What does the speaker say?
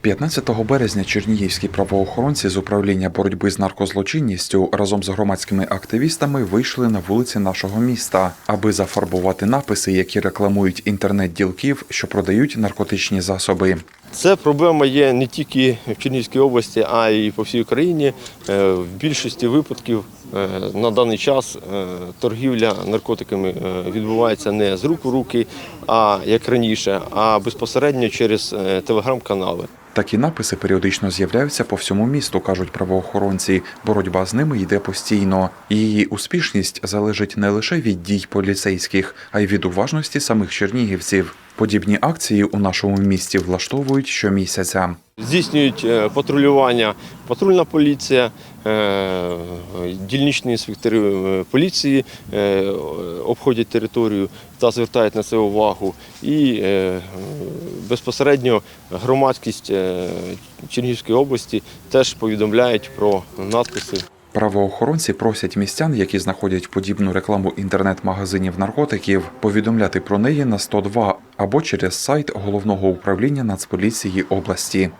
15 березня чернігівські правоохоронці з управління боротьби з наркозлочинністю разом з громадськими активістами вийшли на вулиці нашого міста, аби зафарбувати написи, які рекламують інтернет-ділків, що продають наркотичні засоби. Це проблема є не тільки в Чернігівській області, а й по всій Україні. Е, В більшості випадків е, на даний час е, торгівля наркотиками відбувається не з рук у руки, а як раніше, а безпосередньо через телеграм-канали. Такі написи періодично з'являються по всьому місту, кажуть правоохоронці. Боротьба з ними йде постійно. Її успішність залежить не лише від дій поліцейських, а й від уважності самих чернігівців. Подібні акції у нашому місті влаштовують щомісяця. Здійснюють е, патрулювання патрульна поліція, е, дільничні інспектори е, поліції обходять територію та звертають на це увагу. І безпосередньо громадськість Чернігівської області теж повідомляють про надписи. Правоохоронці просять містян, які знаходять подібну рекламу інтернет-магазинів наркотиків, повідомляти про неї на 102 або через сайт головного управління Нацполіції області.